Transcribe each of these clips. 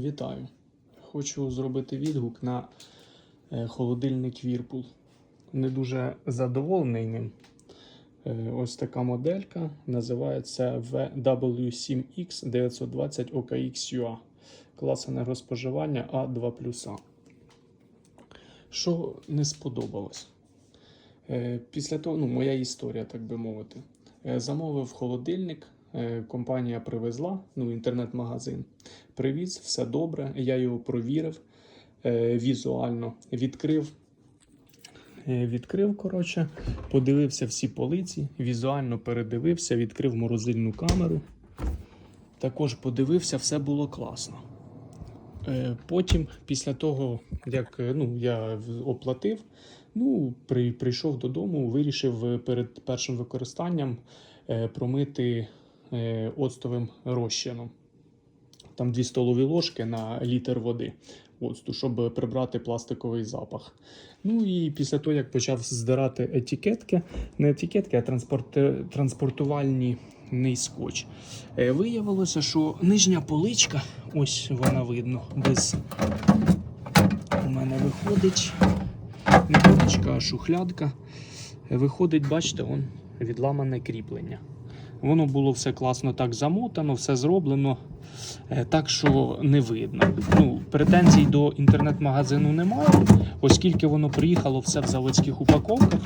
Вітаю! Хочу зробити відгук на е, холодильник Whirlpool. Не дуже задоволений ним. Е, Ось така моделька називається VW7X 920 OKX-UA. Клас енергоспоживання А2 Що не сподобалось? Е, Після того, ну, моя історія, так би мовити. Замовив холодильник, компанія привезла, ну, інтернет-магазин. Привіз, все добре. Я його провірив е, візуально, відкрив. Е, Відкрив, коротше, подивився всі полиці, візуально передивився, відкрив морозильну камеру. Також подивився, все було класно. Е, Потім, після того, як е, ну, я оплатив, ну, при, прийшов додому, вирішив е, перед першим використанням е, промити е, оцтовим розчином. Там 2 столові ложки на літр води оцту, щоб прибрати пластиковий запах. Ну і після того, як почав здирати етикетки, не етикетки, а транспорт, транспортувальний скотч. Е, Виявилося, що нижня поличка, ось вона видно, без у мене виходить не поличка, а шухлядка. Е, Виходить, бачите, вон відламане кріплення. Воно було все класно так замотано, все зроблено е, так, що не видно. Ну, претензій до інтернет-магазину немає, оскільки воно приїхало все в заводських упаковках.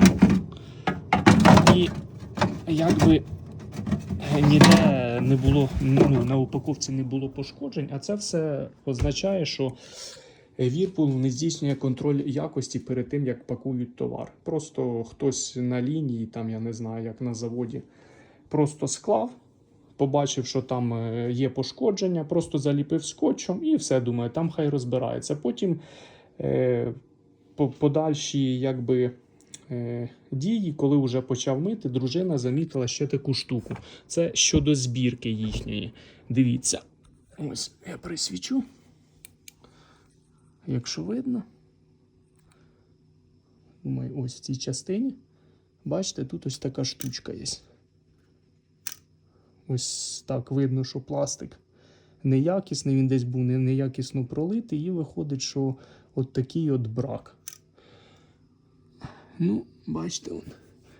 І якби е, ніде не було, ну, на упаковці не було пошкоджень, а це все означає, що Вірпул не здійснює контроль якості перед тим, як пакують товар. Просто хтось на лінії, там я не знаю, як на заводі, просто склав, побачив, що там е, є пошкодження, просто заліпив скотчем і все думає, там хай розбирається. Потім е, по подальші якби, е, дії, коли вже почав мити, дружина замітила ще таку штуку. Це щодо збірки їхньої. Дивіться, ось я присвічу. Якщо видно, думаю, ось в цій частині. Бачите, тут ось така штучка є. Ось так видно, що пластик неякісний, він десь був неякісно пролитий, і виходить, що от такий от брак. Ну, бачите, он.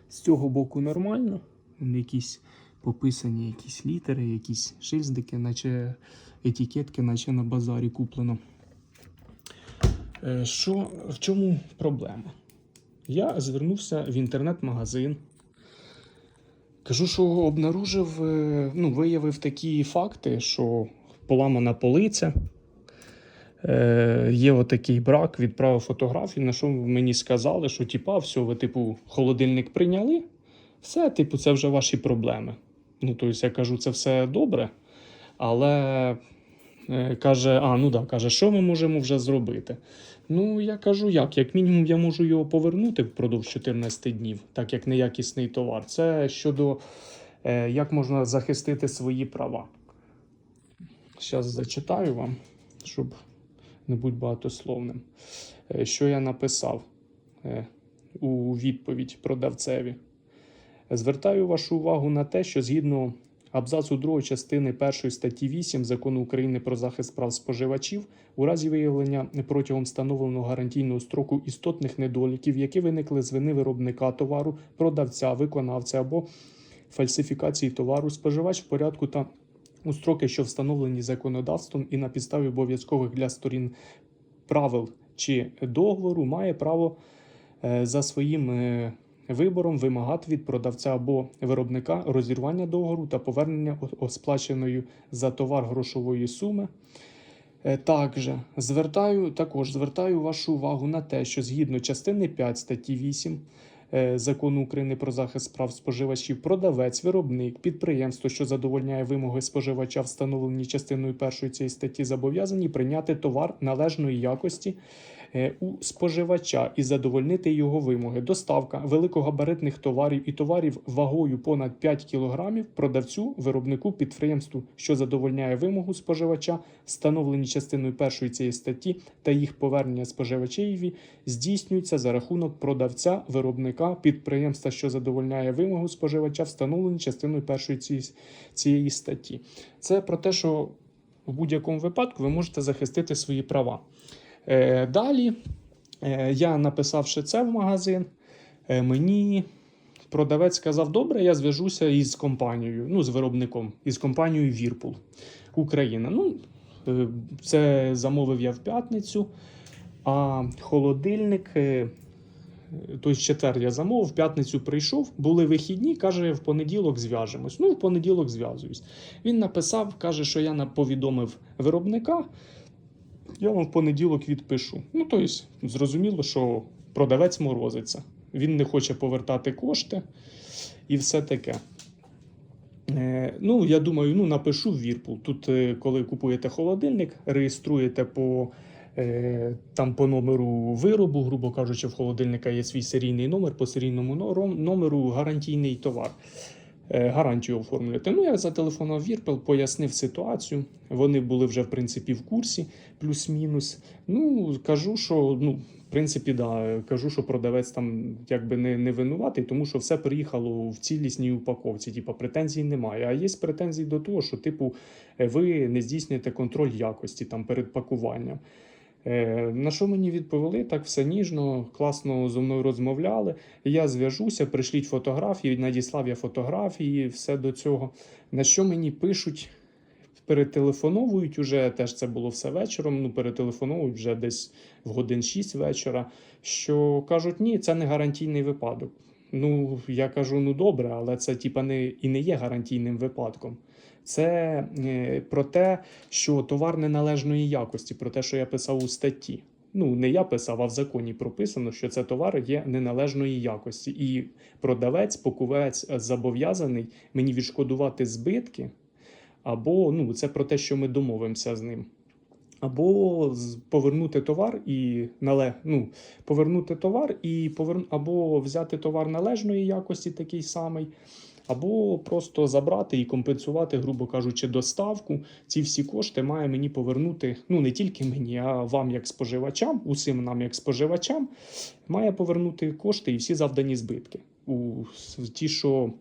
з цього боку нормально. Якісь пописані якісь літери, якісь шильдики, наче етикетки, наче на базарі куплено. Е, Що, в чому проблема? Я звернувся в інтернет-магазин. Кажу, що обнаружив, е, ну, виявив такі факти, що поламана полиця. Е, є отакий брак, відправив фотографію, на що мені сказали, що типа, все, ви, типу, холодильник прийняли, все, типу, це вже ваші проблеми. Ну, тобто, я кажу, це все добре, але Каже, а, ну да, каже, що ми можемо вже зробити? Ну, я кажу, як? Як мінімум, я можу його повернути впродовж 14 днів, так як неякісний товар. Це щодо е, як можна захистити свої права. Зараз зачитаю вам, щоб не бути багатословним. Е, що я написав е, у відповідь продавцеві. Звертаю вашу увагу на те, що згідно абзацу 2 частини 1 статті 8 Закону України про захист прав споживачів у разі виявлення протягом встановленого гарантійного строку істотних недоліків, які виникли з вини виробника товару, продавця, виконавця або фальсифікації товару, споживач в порядку та у строки, що встановлені законодавством і на підставі обов'язкових для сторін правил чи договору, має право е, за своїм е, вибором вимагати від продавця або виробника розірвання договору та повернення сплаченої за товар грошової суми. Е, Також звертаю, також звертаю вашу увагу на те, що згідно частини 5 статті 8 е, Закону України про захист прав споживачів, продавець, виробник, підприємство, що задовольняє вимоги споживача, встановлені частиною першої цієї статті, зобов'язані прийняти товар належної якості у споживача і задовольнити його вимоги. Доставка великогабаритних товарів і товарів вагою понад 5 кг продавцю, виробнику, підприємству, що задовольняє вимогу споживача, встановлені частиною першої цієї статті, та їх повернення споживачеві здійснюється за рахунок продавця, виробника, підприємства, що задовольняє вимогу споживача, встановлені частиною першої цієї статті. Це про те, що в будь-якому випадку ви можете захистити свої права. Е, далі е, я написавши це в магазин, е, мені продавець сказав: добре, я зв'яжуся із компанією, ну, з виробником, із компанією Вірпул Україна. Ну, це замовив я в п'ятницю, а холодильник. Тобто, четвер я замовив, в п'ятницю прийшов, були вихідні, каже, в понеділок зв'яжемось. Ну, в понеділок зв'язуюсь. Він написав, каже, що я повідомив виробника, я вам в понеділок відпишу. Ну, тобто, зрозуміло, що продавець морозиться. Він не хоче повертати кошти і все таке. Е, ну, я думаю, ну, напишу в Вірпул. Тут, е, коли купуєте холодильник, реєструєте по, е, там, по номеру виробу, грубо кажучи, в холодильника є свій серійний номер, по серійному номеру гарантійний товар. Е, гарантію оформлюєте. Ну, я зателефонував Вірпел, пояснив ситуацію. Вони були вже, в принципі, в курсі, плюс-мінус. Ну, кажу, що, ну, в принципі, да, кажу, що продавець там якби не, не винуватий, тому що все приїхало в цілісній упаковці. Типа претензій немає. А є претензії до того, що, типу, ви не здійснюєте контроль якості там перед пакуванням. Е, На що мені відповіли? Так все ніжно, класно зі мною розмовляли. Я зв'яжуся, пришліть фотографії, надіслав я фотографії, все до цього. На що мені пишуть? Перетелефоновують уже, теж це було все вечором. Ну, перетелефоновують вже десь в годин 6 вечора. Що кажуть, ні, це не гарантійний випадок. Ну, я кажу, ну добре, але це типа не і не є гарантійним випадком. Це е, про те, що товар неналежної якості, про те, що я писав у статті. Ну, не я писав, а в законі прописано, що це товар є неналежної якості, і продавець, покупець зобов'язаний мені відшкодувати збитки, або ну, це про те, що ми домовимося з ним. Або повернути товар і нале, ну, повернути товар і повер... або взяти товар належної якості, такий самий, або просто забрати і компенсувати, грубо кажучи, доставку. Ці всі кошти має мені повернути, ну не тільки мені, а вам як споживачам, усім нам як споживачам, має повернути кошти і всі завдані збитки. У ті, що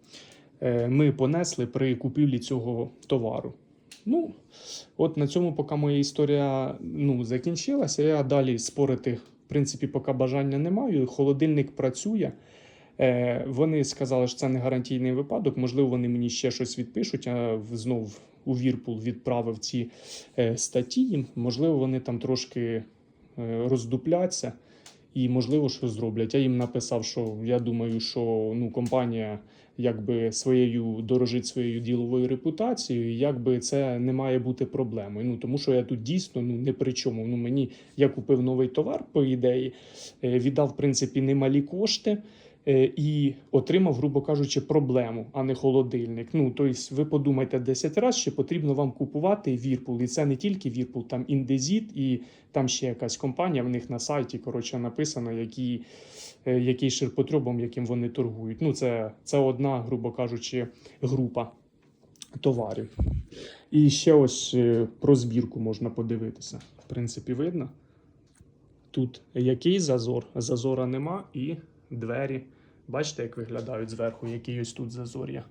е, ми понесли при купівлі цього товару. Ну, от на цьому поки моя історія ну, закінчилася. Я далі спорити, в принципі, поки бажання не маю. Холодильник працює. Е, вони сказали, що це не гарантійний випадок. Можливо, вони мені ще щось відпишуть. Я в- знов у Вірпул відправив ці е, статті. Можливо, вони там трошки е, роздупляться і, можливо, що зроблять. Я їм написав, що я думаю, що ну, компанія якби своєю дорожить своєю діловою репутацією, якби це не має бути проблемою. Ну тому що я тут дійсно ну не при чому. Ну мені я купив новий товар, по ідеї, віддав в принципі немалі кошти. Е, І отримав, грубо кажучи, проблему, а не холодильник. Ну тобто, ви подумайте 10 разів, чи потрібно вам купувати Вірпул. І це не тільки Вірпул, там індезіт, і там ще якась компанія в них на сайті. Коротше, написано, е, який ширпотребом, яким вони торгують. Ну, це, це одна, грубо кажучи, група товарів. І ще ось е, про збірку можна подивитися. В принципі, видно. Тут який зазор? Зазора нема, і двері. Бачите, як виглядають зверху, який ось тут зазор є.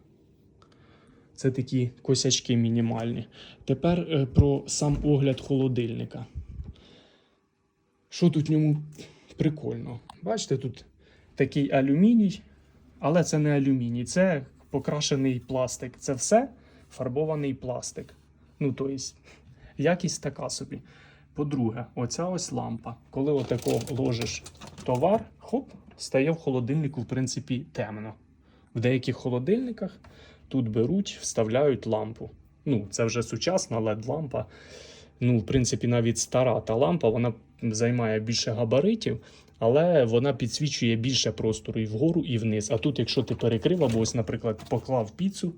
Це такі косячки мінімальні. Тепер е, про сам огляд холодильника. Що тут в ньому прикольно? Бачите, тут такий алюміній, але це не алюміній, це покрашений пластик. Це все фарбований пластик. Ну, тобто, якість така собі. По-друге, оця ось лампа. Коли отако ложиш товар, хоп, стає в холодильнику, в принципі, темно. В деяких холодильниках тут беруть, вставляють лампу. Ну, це вже сучасна LED-лампа. Ну, в принципі, навіть стара та лампа, вона займає більше габаритів, але вона підсвічує більше простору і вгору, і вниз. А тут, якщо ти перекрив, або ось, наприклад, поклав піцу,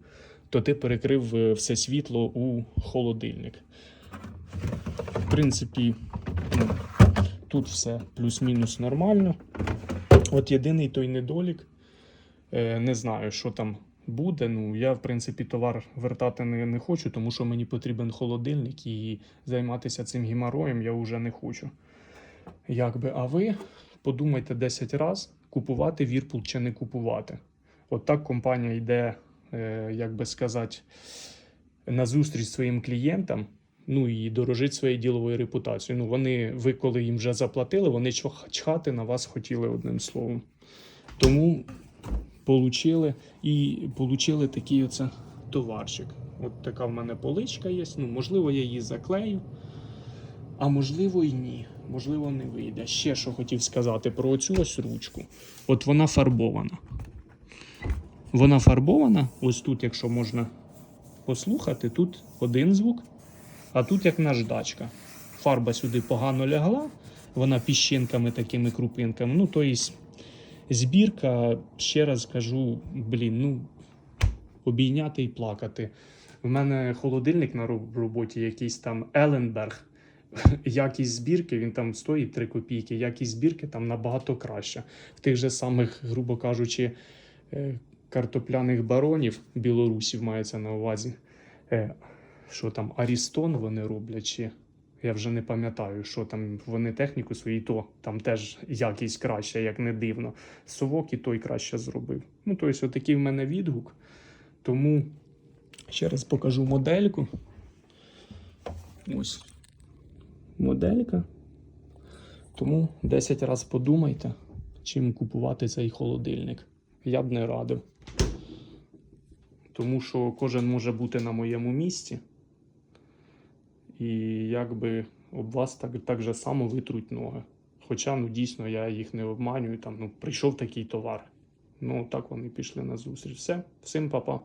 то ти перекрив е, все світло у холодильник. В принципі, ну, тут все плюс-мінус нормально. От єдиний той недолік, е, не знаю, що там буде. Ну, я, в принципі, товар вертати не, не хочу, тому що мені потрібен холодильник і займатися цим геморроєм я вже не хочу. Якби, а ви подумайте 10 разів, купувати Вірпул чи не купувати. От так компанія йде, е, як би сказати, на зустріч своїм клієнтам. Ну і дорожить своєю діловою репутацією. Ну, вони, ви коли їм вже заплатили, вони чхати на вас хотіли одним словом. Тому получили і получили такий оце товарчик. От така в мене поличка є. Ну, можливо, я її заклею, а можливо і ні. Можливо, не вийде. Ще що хотів сказати про оцю ось ручку. От вона фарбована. Вона фарбована. Ось тут, якщо можна послухати, тут один звук, а тут як наждачка. Фарба сюди погано лягла, вона піщинками такими крупинками. Ну, тобто збірка, ще раз кажу, блін, ну обійняти і плакати. В мене холодильник на роботі, якийсь там Еленберг. Якість збірки, він там стоїть 3 копійки, якість збірки там набагато краща. В тих же самих, грубо кажучи, е, картопляних баронів білорусів мається на увазі. Що там, Арістон вони роблять, чи я вже не пам'ятаю, що там вони техніку свою, то там теж якість краща, як не дивно. Совок і той краще зробив. Ну, тобто, отакий в мене відгук. Тому ще раз покажу модельку. Ось моделька. Тому 10 разів подумайте, чим купувати цей холодильник. Я б не радив. Тому що кожен може бути на моєму місці. І якби об вас так, так же само витруть ноги. Хоча, ну дійсно, я їх не обманюю. Там, ну, прийшов такий товар. Ну, так вони пішли на зустріч. Все, всім па-па.